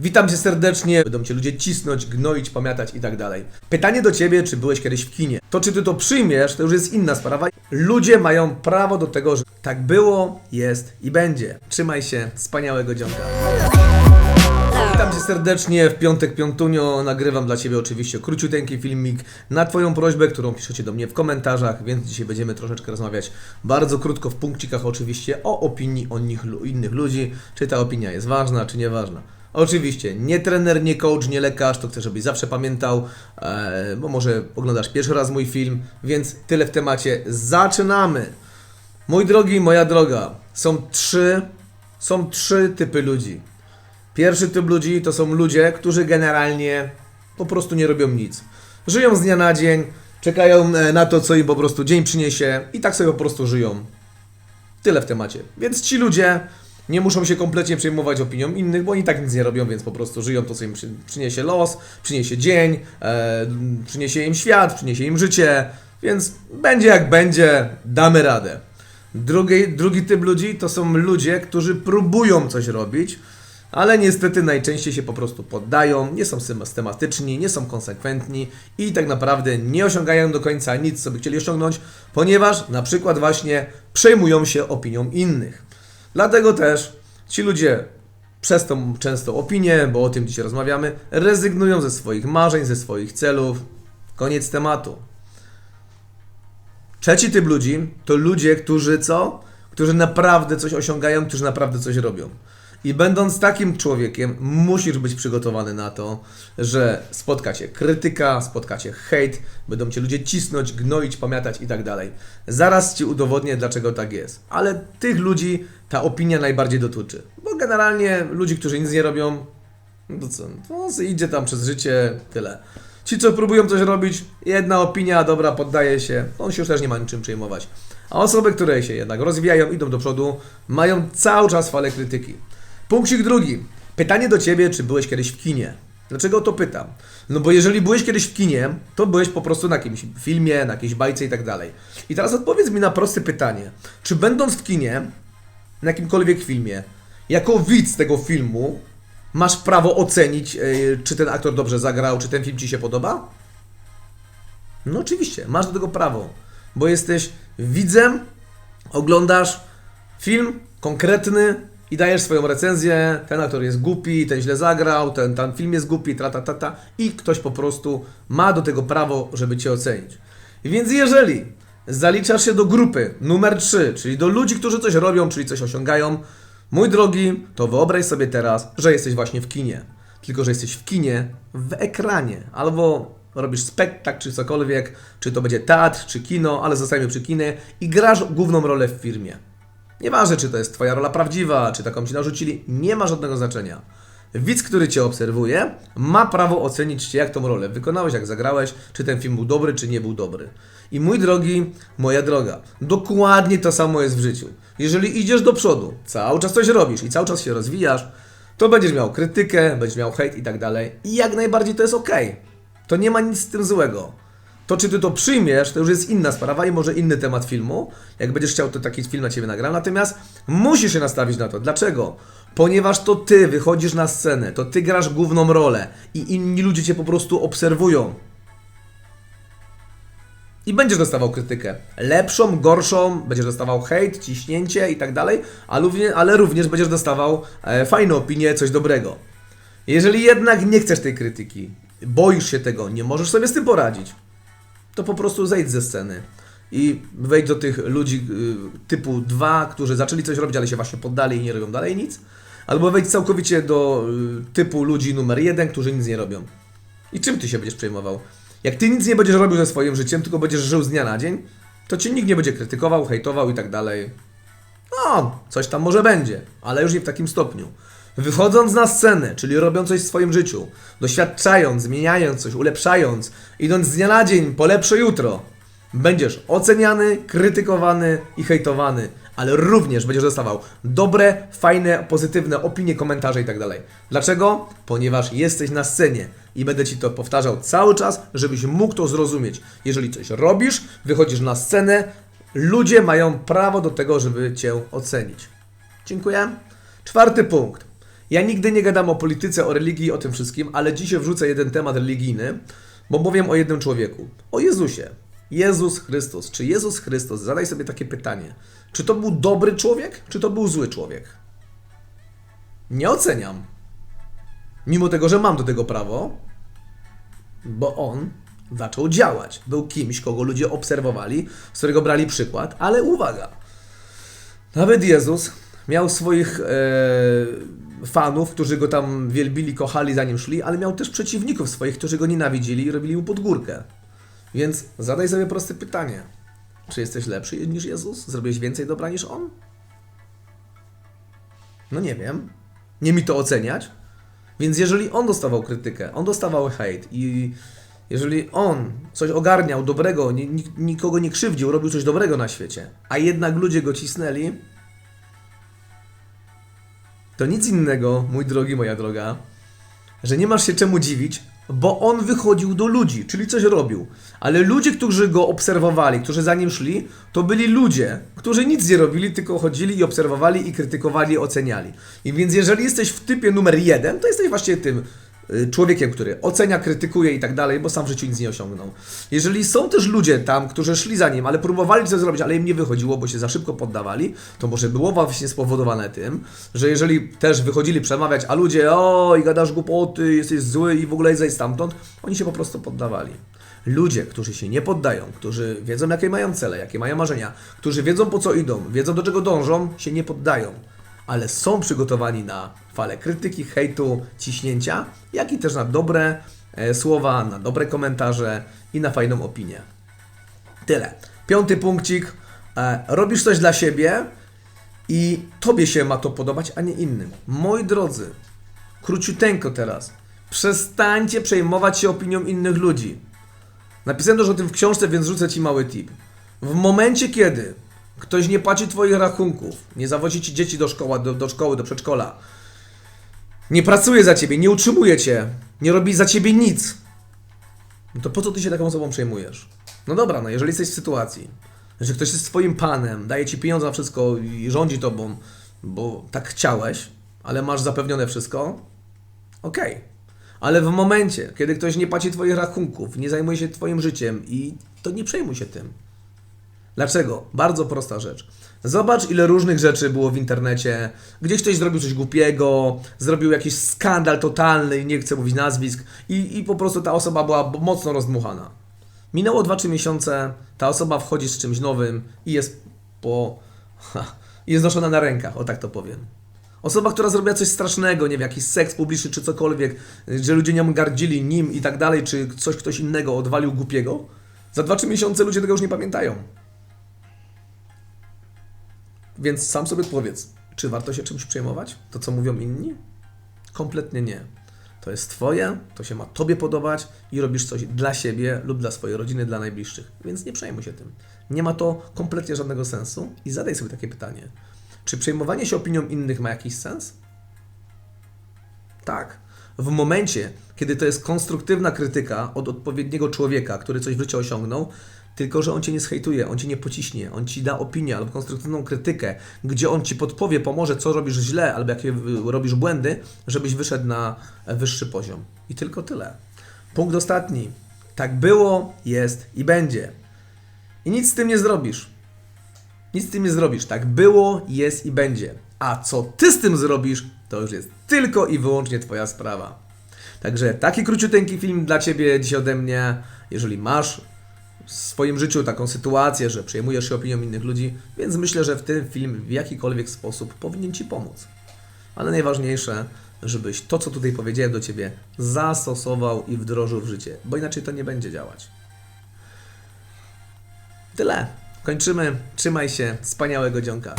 Witam cię serdecznie, będą cię ludzie cisnąć, gnoić, pamiętać i tak dalej. Pytanie do ciebie, czy byłeś kiedyś w kinie? To czy ty to przyjmiesz, to już jest inna sprawa. Ludzie mają prawo do tego, że tak było, jest i będzie. Trzymaj się, wspaniałego dzionka. Witam cię serdecznie, w piątek piątunio nagrywam dla ciebie oczywiście króciuteńki filmik na twoją prośbę, którą piszecie do mnie w komentarzach, więc dzisiaj będziemy troszeczkę rozmawiać bardzo krótko w punkcikach oczywiście o opinii o nich, innych ludzi, czy ta opinia jest ważna, czy nieważna. Oczywiście, nie trener, nie coach, nie lekarz, to chcę, żebyś zawsze pamiętał, e, bo może oglądasz pierwszy raz mój film, więc tyle w temacie. Zaczynamy! Mój drogi, moja droga, są trzy, są trzy typy ludzi. Pierwszy typ ludzi to są ludzie, którzy generalnie po prostu nie robią nic. Żyją z dnia na dzień, czekają e, na to, co im po prostu dzień przyniesie i tak sobie po prostu żyją. Tyle w temacie. Więc ci ludzie nie muszą się kompletnie przejmować opinią innych, bo oni tak nic nie robią, więc po prostu żyją to, co im przy, przyniesie los, przyniesie dzień, e, przyniesie im świat, przyniesie im życie, więc będzie jak będzie, damy radę. Drugi, drugi typ ludzi to są ludzie, którzy próbują coś robić, ale niestety najczęściej się po prostu poddają, nie są systematyczni, nie są konsekwentni i tak naprawdę nie osiągają do końca nic, co by chcieli osiągnąć, ponieważ na przykład właśnie przejmują się opinią innych. Dlatego też ci ludzie przez tą często opinię, bo o tym dzisiaj rozmawiamy, rezygnują ze swoich marzeń, ze swoich celów. Koniec tematu. Trzeci typ ludzi to ludzie, którzy co? Którzy naprawdę coś osiągają, którzy naprawdę coś robią. I będąc takim człowiekiem, musisz być przygotowany na to, że spotka cię krytyka, spotka cię hejt, będą cię ludzie cisnąć, gnoić, pamiętać i tak dalej. Zaraz ci udowodnię, dlaczego tak jest. Ale tych ludzi ta opinia najbardziej dotyczy. Bo generalnie ludzi, którzy nic nie robią, no to co, to idzie tam przez życie, tyle. Ci, co próbują coś robić, jedna opinia, dobra, poddaje się, on się już też nie ma niczym przejmować. A osoby, które się jednak rozwijają, idą do przodu, mają cały czas falę krytyki. Punkcik drugi. Pytanie do Ciebie, czy byłeś kiedyś w kinie? Dlaczego o to pytam? No bo jeżeli byłeś kiedyś w kinie, to byłeś po prostu na jakimś filmie, na jakiejś bajce i tak dalej. I teraz odpowiedz mi na proste pytanie. Czy będąc w kinie, na jakimkolwiek filmie, jako widz tego filmu, masz prawo ocenić, yy, czy ten aktor dobrze zagrał, czy ten film Ci się podoba? No oczywiście, masz do tego prawo, bo jesteś widzem, oglądasz film konkretny i dajesz swoją recenzję, ten aktor jest głupi, ten źle zagrał, ten, ten film jest głupi, tra, ta, ta, ta i ktoś po prostu ma do tego prawo, żeby Cię ocenić. Więc jeżeli zaliczasz się do grupy numer 3, czyli do ludzi, którzy coś robią, czyli coś osiągają, mój drogi, to wyobraź sobie teraz, że jesteś właśnie w kinie. Tylko, że jesteś w kinie w ekranie, albo robisz spektakl, czy cokolwiek, czy to będzie teatr, czy kino, ale zostajemy przy kinie i grasz główną rolę w firmie. Nieważne, czy to jest Twoja rola prawdziwa, czy taką Ci narzucili, nie ma żadnego znaczenia. Widz, który Cię obserwuje, ma prawo ocenić Cię, jak tą rolę wykonałeś, jak zagrałeś, czy ten film był dobry, czy nie był dobry. I mój drogi, moja droga, dokładnie to samo jest w życiu. Jeżeli idziesz do przodu, cały czas coś robisz i cały czas się rozwijasz, to będziesz miał krytykę, będziesz miał hejt i tak dalej. I jak najbardziej to jest ok. To nie ma nic z tym złego. To, czy ty to przyjmiesz, to już jest inna sprawa i może inny temat filmu. Jak będziesz chciał, to taki film na ciebie nagram. Natomiast musisz się nastawić na to. Dlaczego? Ponieważ to ty wychodzisz na scenę, to ty grasz główną rolę i inni ludzie cię po prostu obserwują. I będziesz dostawał krytykę. Lepszą, gorszą, będziesz dostawał hejt, ciśnięcie i tak dalej, ale również, będziesz dostawał e, fajne opinie, coś dobrego. Jeżeli jednak nie chcesz tej krytyki, boisz się tego, nie możesz sobie z tym poradzić, to po prostu zejdź ze sceny i wejdź do tych ludzi y, typu 2, którzy zaczęli coś robić, ale się właśnie poddali i nie robią dalej nic. Albo wejdź całkowicie do y, typu ludzi numer 1, którzy nic nie robią. I czym ty się będziesz przejmował? Jak ty nic nie będziesz robił ze swoim życiem, tylko będziesz żył z dnia na dzień, to cię nikt nie będzie krytykował, hejtował i tak dalej. No, coś tam może będzie, ale już nie w takim stopniu. Wychodząc na scenę, czyli robiąc coś w swoim życiu, doświadczając, zmieniając coś, ulepszając, idąc z dnia na dzień po lepsze jutro, będziesz oceniany, krytykowany i hejtowany, ale również będziesz dostawał dobre, fajne, pozytywne opinie, komentarze i tak. Dlaczego? Ponieważ jesteś na scenie i będę Ci to powtarzał cały czas, żebyś mógł to zrozumieć. Jeżeli coś robisz, wychodzisz na scenę, ludzie mają prawo do tego, żeby Cię ocenić. Dziękuję. Czwarty punkt. Ja nigdy nie gadam o polityce, o religii, o tym wszystkim, ale dzisiaj wrzucę jeden temat religijny, bo powiem o jednym człowieku. O Jezusie. Jezus Chrystus. Czy Jezus Chrystus, zadaj sobie takie pytanie, czy to był dobry człowiek, czy to był zły człowiek? Nie oceniam. Mimo tego, że mam do tego prawo, bo on zaczął działać. Był kimś, kogo ludzie obserwowali, z którego brali przykład, ale uwaga, nawet Jezus miał swoich e, fanów, którzy go tam wielbili, kochali, zanim szli, ale miał też przeciwników swoich, którzy go nienawidzili i robili mu podgórkę. Więc zadaj sobie proste pytanie. Czy jesteś lepszy niż Jezus? Zrobiłeś więcej dobra niż On? No nie wiem. Nie mi to oceniać. Więc jeżeli on dostawał krytykę, on dostawał hejt i jeżeli on coś ogarniał dobrego, ni- ni- nikogo nie krzywdził, robił coś dobrego na świecie, a jednak ludzie go cisnęli, to nic innego, mój drogi, moja droga, że nie masz się czemu dziwić, bo on wychodził do ludzi, czyli coś robił. Ale ludzie, którzy go obserwowali, którzy za nim szli, to byli ludzie, którzy nic nie robili, tylko chodzili i obserwowali i krytykowali, oceniali. I więc jeżeli jesteś w typie numer jeden, to jesteś właśnie tym człowiekiem, który ocenia, krytykuje i tak dalej, bo sam w życiu nic nie osiągnął. Jeżeli są też ludzie tam, którzy szli za nim, ale próbowali coś zrobić, ale im nie wychodziło, bo się za szybko poddawali, to może było właśnie spowodowane tym, że jeżeli też wychodzili przemawiać, a ludzie, o i gadasz głupoty, jesteś zły i w ogóle zejdź stamtąd, oni się po prostu poddawali. Ludzie, którzy się nie poddają, którzy wiedzą, jakie mają cele, jakie mają marzenia, którzy wiedzą, po co idą, wiedzą, do czego dążą, się nie poddają ale są przygotowani na falę krytyki, hejtu, ciśnięcia, jak i też na dobre e, słowa, na dobre komentarze i na fajną opinię. Tyle. Piąty punkcik. E, robisz coś dla siebie i tobie się ma to podobać, a nie innym. Moi drodzy, króciuteńko teraz. Przestańcie przejmować się opinią innych ludzi. Napisałem też o tym w książce, więc rzucę Ci mały tip. W momencie, kiedy ktoś nie płaci Twoich rachunków, nie zawozi Ci dzieci do, szkoła, do, do szkoły, do przedszkola, nie pracuje za Ciebie, nie utrzymuje Cię, nie robi za Ciebie nic, no to po co Ty się taką osobą przejmujesz? No dobra, no jeżeli jesteś w sytuacji, że ktoś jest Twoim panem, daje Ci pieniądze na wszystko i rządzi Tobą, bo tak chciałeś, ale masz zapewnione wszystko, Okej. Ale w momencie, kiedy ktoś nie płaci Twoich rachunków, nie zajmuje się Twoim życiem i to nie przejmuj się tym. Dlaczego? Bardzo prosta rzecz. Zobacz, ile różnych rzeczy było w internecie. Gdzieś ktoś zrobił coś głupiego, zrobił jakiś skandal totalny, nie chcę mówić nazwisk, i, i po prostu ta osoba była mocno rozdmuchana. Minęło 2-3 miesiące, ta osoba wchodzi z czymś nowym i jest po. Ha, jest noszona na rękach, o tak to powiem. Osoba, która zrobiła coś strasznego, nie wiem, jakiś seks publiczny czy cokolwiek, że ludzie nią gardzili, nim i tak dalej, czy coś ktoś innego odwalił głupiego, za 2-3 miesiące ludzie tego już nie pamiętają. Więc sam sobie powiedz, czy warto się czymś przejmować? To, co mówią inni? Kompletnie nie. To jest Twoje, to się ma Tobie podobać i robisz coś dla siebie lub dla swojej rodziny, dla najbliższych. Więc nie przejmuj się tym. Nie ma to kompletnie żadnego sensu i zadaj sobie takie pytanie. Czy przejmowanie się opinią innych ma jakiś sens? Tak. W momencie, kiedy to jest konstruktywna krytyka od odpowiedniego człowieka, który coś w życiu osiągnął, tylko że on cię nie zhejtuje, on cię nie pociśnie, on ci da opinię albo konstruktywną krytykę, gdzie on ci podpowie, pomoże, co robisz źle albo jakie y, robisz błędy, żebyś wyszedł na wyższy poziom. I tylko tyle. Punkt ostatni. Tak było, jest i będzie. I nic z tym nie zrobisz. Nic z tym nie zrobisz. Tak było, jest i będzie. A co ty z tym zrobisz, to już jest tylko i wyłącznie Twoja sprawa. Także taki króciuteńki film dla Ciebie dziś ode mnie. Jeżeli masz w swoim życiu taką sytuację, że przejmujesz się opinią innych ludzi, więc myślę, że w tym film w jakikolwiek sposób powinien Ci pomóc. Ale najważniejsze, żebyś to, co tutaj powiedziałem do Ciebie, zastosował i wdrożył w życie, bo inaczej to nie będzie działać. Tyle. Kończymy. Trzymaj się. Wspaniałego dzionka.